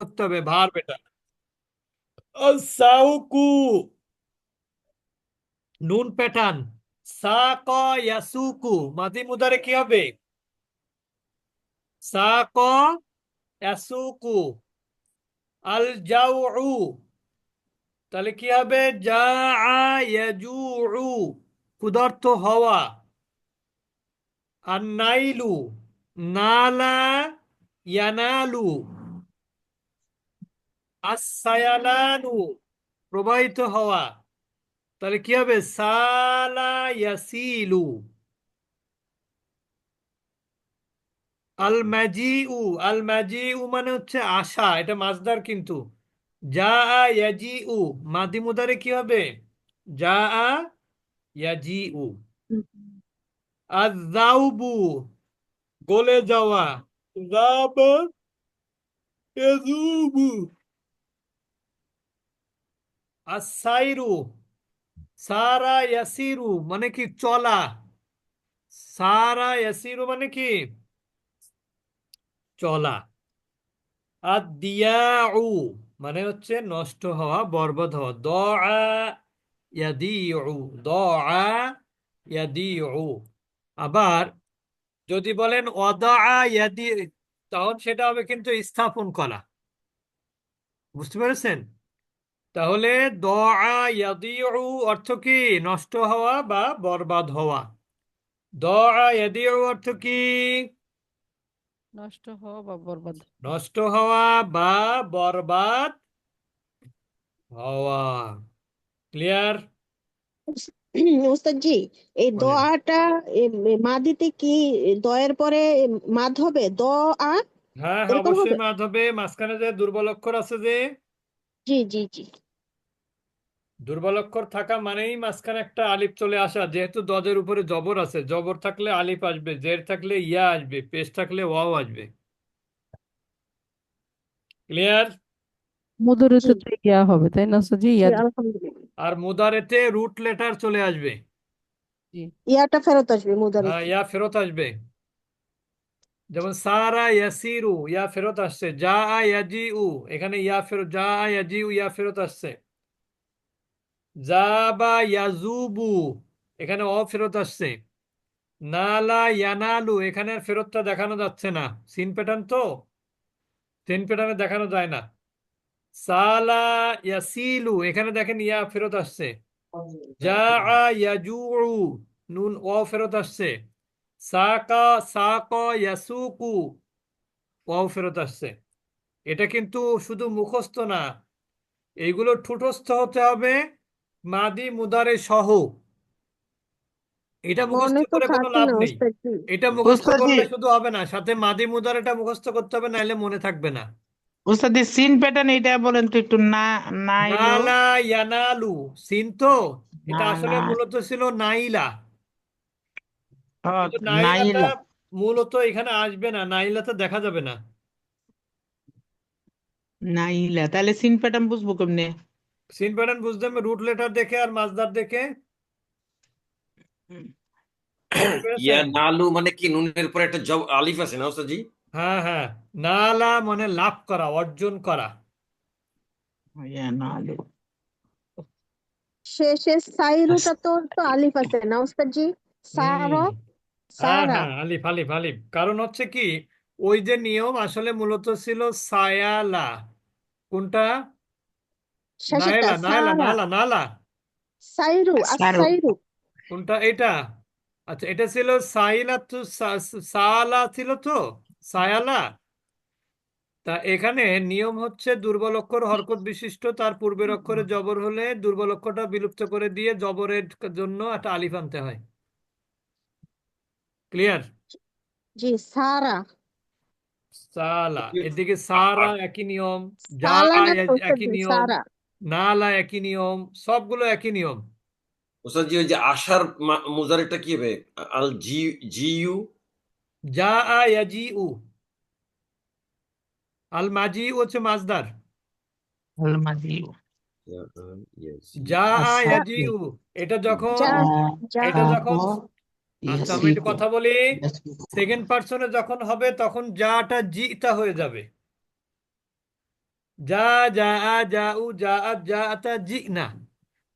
করতে হবে ভার্ব এটা সাউকু নুন প্যাটার্ন সাক ইয়াসুকু মাদি মুদারে কি হবে সাক ইয়াসুকু আল জাউ তাহলে কি হবে জা ইয়াজুউ ক্ষুধার্ত হওয়া আর নাইলু নালা ইয়ানালু প্রবাহিত হওয়া। তাহলে কি হবে? সালা ইয়াসিলু আল মাজিউ আল মাজিউ মানে হচ্ছে আশা, এটা মাসদার কিন্তু। যা ইয়াজিউ মাদি মুদারে কি হবে? যা ইয়াজিউ আযাউবু, গলে যাওয়া। আসাইরু সারা ইয়াসিরু মানে কি চলা? সারা ইয়াসিরু মানে কি? চলা। আর দিয়াউ মানে হচ্ছে নষ্ট হওয়া, বরবাদ হওয়া। দআ ইয়াদিউ দআ ইয়াদিউ। আবার যদি বলেন অদআ ইয়াদি তখন সেটা হবে কিন্তু স্থাপন করা। বুঝতে পেরেছেন? তাহলে ইয়াদিউ অর্থ কি? নষ্ট হওয়া বা বরবাদ হওয়া। ইয়াদিউ অর্থ কি? নষ্ট হওয়া বা বরবাদ। নষ্ট হওয়া বা বরবাদ হওয়া। ক্লিয়ার? জি এই। দোয়াটা মাদিতে কি দয়ের পরে মাদ হবে? দ আ হ্যাঁ হ্যাঁ অবশ্যই হবে? মাদ হবে। মাঝখানে যে দুর্বল অক্ষর আছে যে। জি জি জি। দুর্বল অক্ষর থাকা মানেই মাঝখানে একটা আলিফ চলে আসা। যেহেতু দজের উপরে জবর আছে জবর থাকলে আলিফ আসবে জের থাকলে ইয়া আসবে পেশ থাকলে ওয়াও আসবে। ক্লিয়ার? মুদরিতে ইয়া হবে তাই না জি ইয়া আর মুদারেতে রুট লেটার চলে আসবে। ইয়াটা ফেরত আসবে মুদারে হ্যাঁ ইয়া ফেরত আসবে। যেমন সারা ইয়াসিরু ইয়া ফেরত আসছে। যা ইয়াজিউ এখানে ইয়া ফেরত যা ইয়াজিউ ইয়া ফেরত আসছে। জাবা ইয়াজুবু এখানে অ ফেরত আসছে। নালা ইয়ানালু, এখানে ফেরতটা দেখানো যাচ্ছে না। সিন প্যাটার্ন তো? সিন প্যাটার্নে দেখানো যায় না। সালা ইয়াসিলু, এখানে দেখেন ইয়া ফেরত আসছে। যা ইয়াজুউ, নুন অ ফেরত আসছে। সাকা, সাক ইয়াসুকু অ ফেরত আসছে। এটা কিন্তু শুধু মুখস্থ না, এইগুলো ঠুটস্থ হতে হবে। মাদি মুদারে সহ। এটা মুখস্থ করে কোনো লাভ নেই। এটা মুখস্থ করলে শুধু হবে না সাথে মাদি মুদারেটা মুখস্থ করতে হবে নাহলে মনে থাকবে না। ওস্তাদ সিন প্যাটার্ন এটা বলেন তো একটু না নাইলো। নালা ইয়ানালু। সিন তো? এটা আসলে মূলত ছিল নাইলা। নাইলা। মূলত এখানে আসবে না নাইলাতে দেখা যাবে না। নাইলা। তাহলে সিন প্যাটার্ন বুঝব কেমনে? সিন প্যাটার্ন বুঝতে হবে রুট লেটার দেখে আর দেখে। ইয়া নালু মানে কি? নুনের পরে একটা জব আলিফ আছে না ওস্তাদ জি হ্যাঁ হ্যাঁ। নালা মানে লাভ করা অর্জন করা। ইয়া নাইলো শেষে সাইরুটা তো তো আলিফ আছে না ওস্তাদ জি সার হ্যাঁ সারা। হ্যাঁ আলিফ আলিফ আলিফ। কারণ হচ্ছে কি ওই যে নিয়ম আসলে মূলত ছিল সায়ালা। কোনটা? নায়লা নায়লা সারা নালা নালা সাইরু আর সারু। সাইরু কোনটা এটা আচ্ছা এটা ছিল সাইলা তো সালা ছিল তো সায়ালা তা এখানে নিয়ম হচ্ছে দুর্বল অক্ষর হরকত বিশিষ্ট তার পূর্বের অক্ষরে জবর হলে দুর্বল অক্ষরটা বিলুপ্ত করে দিয়ে জবরের জন্য একটা আলিফ আনতে হয় ক্লিয়ার জি সারা সালা এদিকে সারা একই নিয়ম যা সালা না তো একই নিয়ম সারা নালা একই নিয়ম সবগুলো একই নিয়ম। ওস্তাদ জি ওই যে আশার মুজারেটা কি হবে? আল জি জি ইউ? যা ইয়াজিউ আল মাজি হচ্ছে মাজদার। আল মাজিউ যা আচ্ছা। ইয়াজিউ এটা যখন এটা যখন আচ্ছা আমি একটু কথা বলি। সেকেন্ড পার্সনে যখন হবে তখন যাটা জিটা হয়ে যাবে। যা যা যা উ যা যা আতা জি না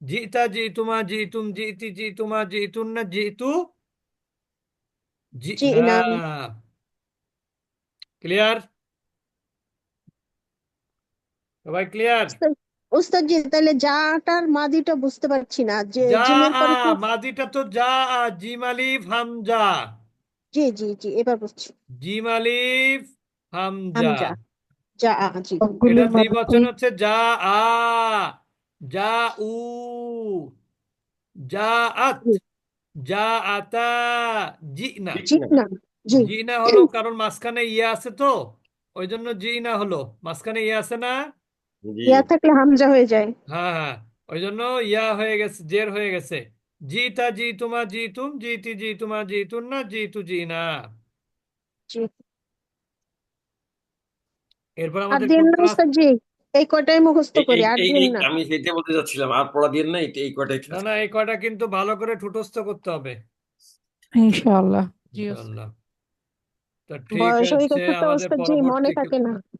জিতা জিতুম জিতি জিতুমা জিতুন্না জিতু জি জি না না ক্লিয়ার সবাই ক্লিয়ার উস্তাদ জি তাহলে যাটার মাদিটা বুঝতে পারছি না যে যা জিমের পরে আ মাদিটা তো যা আ জিম আলিফ হামজা জি জি জি এবার বুঝছি জিম আলিফ হামজা হামজা যা আ, জি। এটা দ্বিবচন হচ্ছে যা আ যা উ যা আত যা আতা জি না। জি না জি। জি না হলো কারণ মাঝখানে ইয়া আছে তো ওই জন্য জি না হলো। মাঝখানে ইয়া আছে না? ইয়া থাকলে হামজা হয়ে যায়। হ্যাঁ হ্যাঁ। ওই জন্য ইয়া হয়ে গেছে জের হয়ে গেছে। জিতা জি তোমা জি তুম জিতি জি তোমা জি তুন না জি তু জি না। জি। এরপর আর আমাদের দিন না ক্লাস উস্তাদ জি এই কটাই মুখস্থ করি আর দিন না। আমি সেটা বলতে যাচ্ছিলাম আর পড়া দিন না এই কটাই না না এই কয়টা কিন্তু ভালো করে ঠুটস্থ করতে হবে। ইনশাআল্লাহ। জি। ইনশাআল্লাহ। তো ঠিক বয়স হয়ে আছে গেছে তো আমাদের উস্তাদ জি মনে থাকে না।